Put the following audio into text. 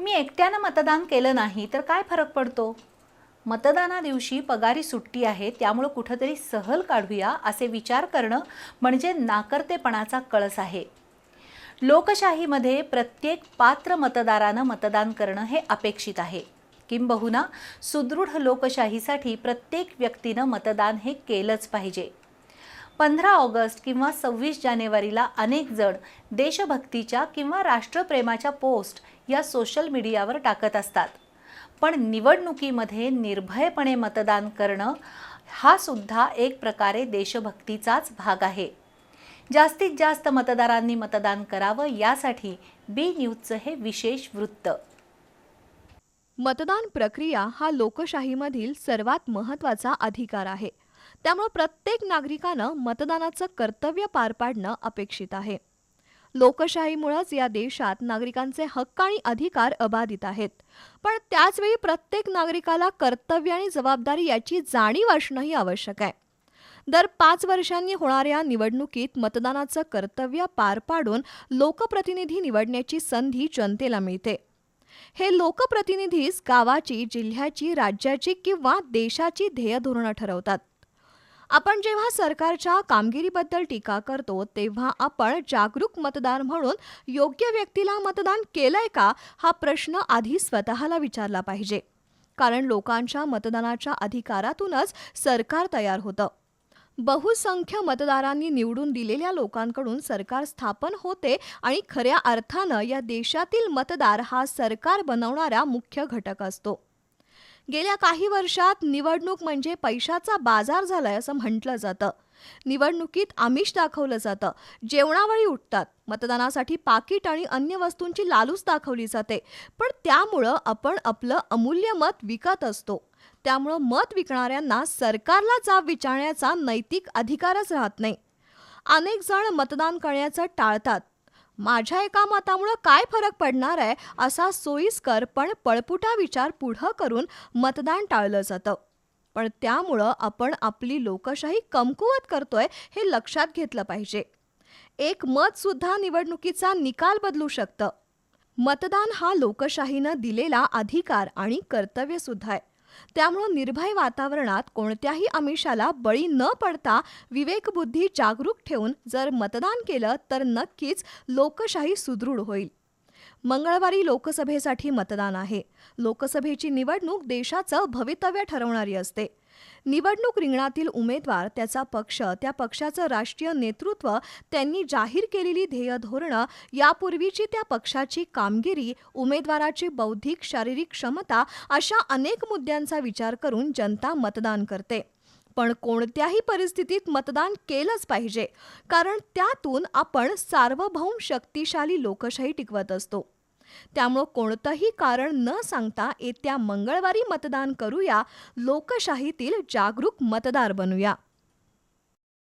मी एकट्यानं मतदान केलं नाही तर काय फरक पडतो? मतदाना दिवशी पगारी सुट्टी आहे त्यामुळं कुठंतरी सहल काढूया असे विचार करणं म्हणजे नाकर्तेपणाचा कळस आहे. लोकशाहीमध्ये प्रत्येक पात्र मतदारानं मतदान करणं हे अपेक्षित आहे. किंबहुना सुदृढ लोकशाहीसाठी प्रत्येक व्यक्तीनं मतदान हे केलंच पाहिजे. पंधरा ऑगस्ट किंवा सव्वीस जानेवारीला अनेक जण देशभक्तीच्या किंवा राष्ट्रप्रेमाच्या पोस्ट या सोशल मीडियावर टाकत असतात. पण निवडणुकीमध्ये निर्भयपणे मतदान करणं हा सुद्धा एक प्रकारे देशभक्तीचाच भाग आहे. जास्तीत जास्त मतदारांनी मतदान करावं यासाठी बी न्यूजचं हे विशेष वृत्त. मतदान प्रक्रिया हा लोकशाहीमधील सर्वात महत्त्वाचा अधिकार आहे. त्यामुळे प्रत्येक नागरिकानं मतदानाचं कर्तव्य पार पाडणं अपेक्षित आहे. लोकशाहीमुळंच या देशात नागरिकांचे हक्क आणि अधिकार अबाधित आहेत. पण त्याचवेळी प्रत्येक नागरिकाला कर्तव्य आणि जबाबदारी याची जाणीव असणंही आवश्यक आहे. दर पाच वर्षांनी होणाऱ्या निवडणुकीत मतदानाचं कर्तव्य पार पाडून लोकप्रतिनिधी निवडण्याची संधी जनतेला मिळते. हे लोकप्रतिनिधीच गावाची जिल्ह्याची राज्याची किंवा देशाची ध्येयधोरणं ठरवतात. आपण जेव्हा सरकारच्या कामगिरीबद्दल टीका करतो तेव्हा आपण जागरूक मतदार म्हणून योग्य व्यक्तीला मतदान केलंय का हा प्रश्न आधी स्वतःला विचारला पाहिजे. कारण लोकांच्या मतदानाच्या अधिकारातूनच सरकार तयार होतं. बहुसंख्य मतदारांनी निवडून दिलेल्या लोकांकडून सरकार स्थापन होते आणि खऱ्या अर्थानं या देशातील मतदार हा सरकार बनवणारा मुख्य घटक असतो. गेल्या काही वर्षात निवडणूक म्हणजे पैशाचा बाजार झालाय असं म्हटलं जातं. निवडणुकीत आमिष दाखवलं जातं. जेवणावळी उठतात. मतदानासाठी पाकिट आणि अन्य वस्तूंची लालूच दाखवली जाते. पण त्यामुळं आपण आपलं अमूल्य मत विकत असतो. त्यामुळं मत विकणाऱ्यांना सरकारला जाब विचारण्याचा नैतिक अधिकारच राहत नाही. अनेक जण मतदान करण्याचं टाळतात. माझ्या एका मतामुळं काय फरक पडणार आहे असा सोयीस्कर पण पळपुटा विचार पुढं करून मतदान टाळलं जातं. पण त्यामुळं आपण आपली लोकशाही कमकुवत करतोय हे लक्षात घेतलं पाहिजे. एक मत सुद्धा निवडणुकीचा निकाल बदलू शकतं. मतदान हा लोकशाहीनं दिलेला अधिकार आणि कर्तव्य सुद्धा आहे. त्यामुळं निर्भय वातावरणात कोणत्याही आमिषाला बळी न पडता विवेकबुद्धी जागरूक ठेवून जर मतदान केलं तर नक्कीच लोकशाही सुदृढ होईल. मंगळवारी लोकसभेसाठी मतदान आहे. लोकसभेची निवडणूक देशाचं भवितव्य ठरवणारी असते. निवडणूक रिंगणातील उमेदवार त्याचा पक्ष त्या पक्षाचं राष्ट्रीय नेतृत्व त्यांनी जाहीर केलेली ध्येय धोरणं यापूर्वीची त्या पक्षाची कामगिरी उमेदवाराची बौद्धिक शारीरिक क्षमता अशा अनेक मुद्द्यांचा विचार करून जनता मतदान करते. पण कोणत्याही परिस्थितीत मतदान केलंच पाहिजे कारण त्यातून आपण सार्वभौम शक्तिशाली लोकशाही टिकवत असतो. त्यामुळं कोणतंही कारण न सांगता येत्या मंगळवारी मतदान करूया. लोकशाहीतील जागरूक मतदार बनूया.